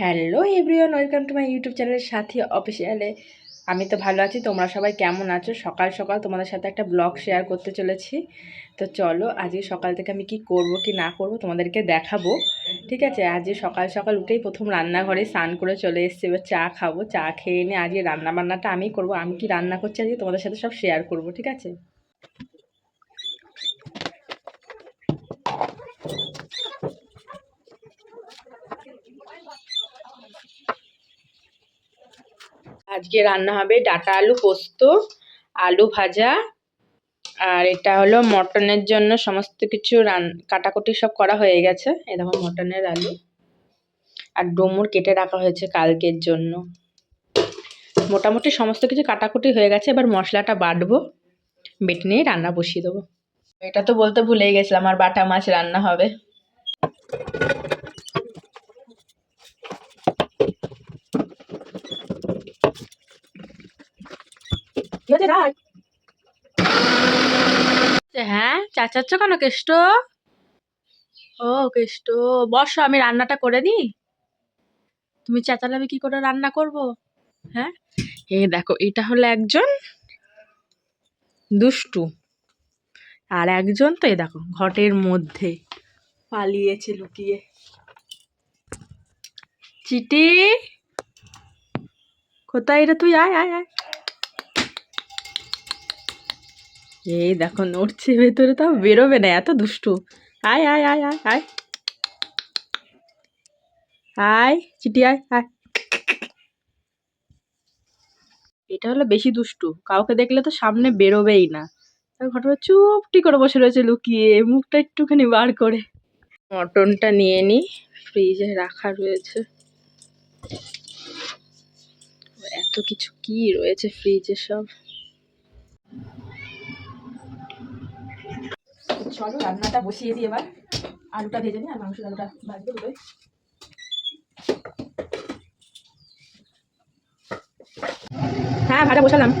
Hello everyone, welcome to my YouTube চ্যানেলের সাথী অফিসিয়ালে আমি তো ভালো আছি, তোমরা সবাই কেমন আছো? সকাল সকাল তোমাদের সাথে একটা ব্লগ শেয়ার করতে চলেছি। তো চলো, আজকে সকাল থেকে আমি কি করব, কি না করব তোমাদেরকে দেখাবো। ঠিক আছে, আজকে সকাল সকাল উঠেই প্রথম রান্নাঘরে স্নান করে চলে এসেছি, এবার চা খাব, চা খেয়ে নিয়ে আজকে রান্না বান্নাটা আমি করব, আমি কি রান্না করছি আজকে তোমাদের সাথে সব শেয়ার করব, ঠিক আছে? আজকে রান্না হবে ডাটা আলু পোস্ত, আলু ভাজা, আর এটা হলো মটনের জন্য সমস্ত কিছু রান, কাটাকুটি সব করা হয়ে গেছে। এরকম মটনের আলু। আর ডুমুর কেটে রাখা হয়েছে কালকের জন্য। মোটামুটি সমস্ত কিছু কাটাকুটি হয়ে গেছে, এবার মশলাটা বাটবো। বেটে নিয়ে রান্না বসিয়ে দেবো। এটা তো বলতে ভুলেই গেছিলাম, আর বাটা মাছ রান্না হবে। কি হচ্ছে রাগ হ্যাঁ? চাচাচ্ছ কেন, কেষ্ট? ও, কেষ্ট। বসো, আমি রান্নাটা করে দিই তুমি চেঁচালাবে কি করে রান্না করব? হ্যাঁ? এই দেখো, এটা হলো একজন দুষ্টু। আর একজন তো এই দেখো, ঘটের মধ্যে পালিয়েছে, লুকিয়ে। চিটি! কোথায় রে তুই? আয় আয় আয়। এই দেখো নড়ছে ভেতরে তাও বেরোবে না এত দুষ্টু। আয় আয় আয় আয় আয়। আয় চিটি আয় আয়। এটা হলো বেশি দুষ্টু কাউকে দেখলে তো সামনে বেরোবেই না। ঘটনা চুপটি করে বসে রয়েছে লুকিয়ে মুখটা একটুখানি বার করে। মটনটা নিয়ে নিই ফ্রিজে রাখা রয়েছে। এত কিছু কি রয়েছে ফ্রিজে সব? চলো, রান্নাটা বসিয়ে দিই এবার। আলুটা ভেজে নিই, আর মাংসের আলুটা ভাজতে হবে হ্যাঁ ভাজা বসালাম।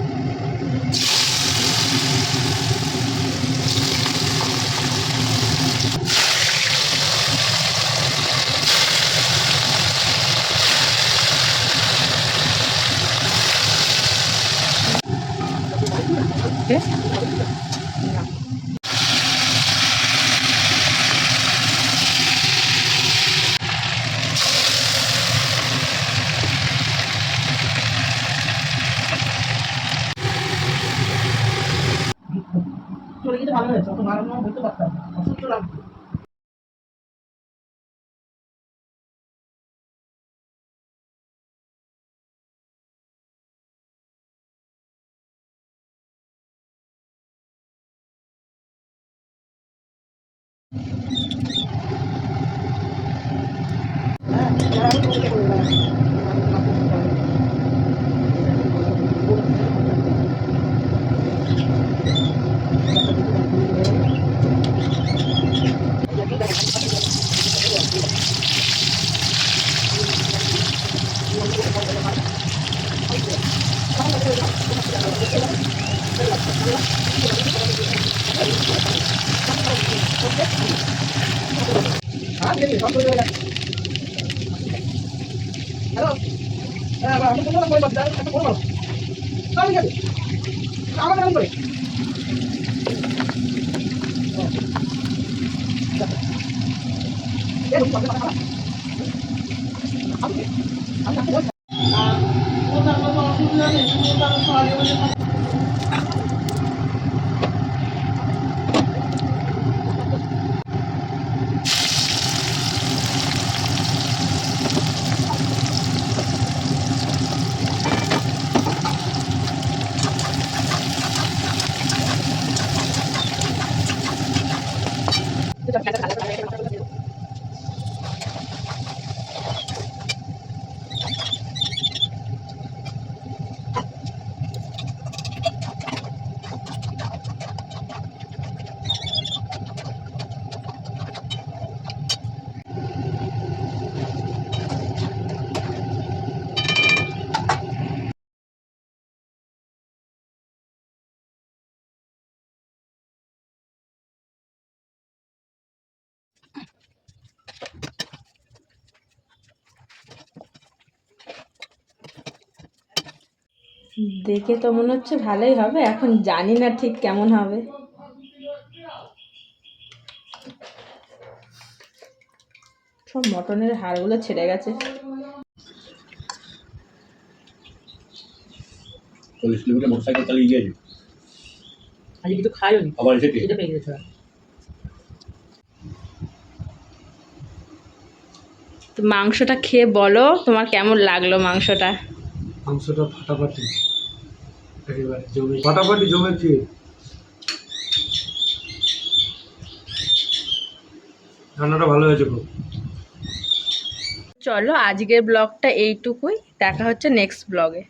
চলে গেছে ভালো হয়েছে অত মারানো বলতে পারতাম অসুস্থ লাগবে হ্যালো হ্যাঁ আমি কোনো বই বাদ একটা বড় কামি যাবে আমার নাম Halo. Eh, apa? Mau ke mana? Mau ke Mau ke mana? Kamu ngapain? Kamu ngapain? Oh. Ya, lupa. Apa? Apa? Apa? Apa? Apa? Apa? Apa? Apa? Apa? Apa? Apa? Apa? Apa? Apa? Apa? Apa? Apa? Apa? Apa? দেখে তো মনে হচ্ছে ভালোই হবে এখন জানি না ঠিক কেমন হবে। সব মটনের হাড়গুলো ছেড়ে গেছে। চল্লিশ কিলোমিটার মোটরসাইকেল চালিয়ে গিয়েছে আজকে কিছু খাইও নি আবার এসেছে এটা পেয়ে গেছে তো মাংসটা খেয়ে বলো তোমার কেমন লাগল মাংসটা? মাংসটা ফাটাফাটি। একেবারে জমে ফাটাফাটি জমেছে রান্নাটা ভালো হয়েছে খুব। চলো আজকের ব্লগটা এইটুকুই। দেখা হচ্ছে নেক্সট ব্লগে।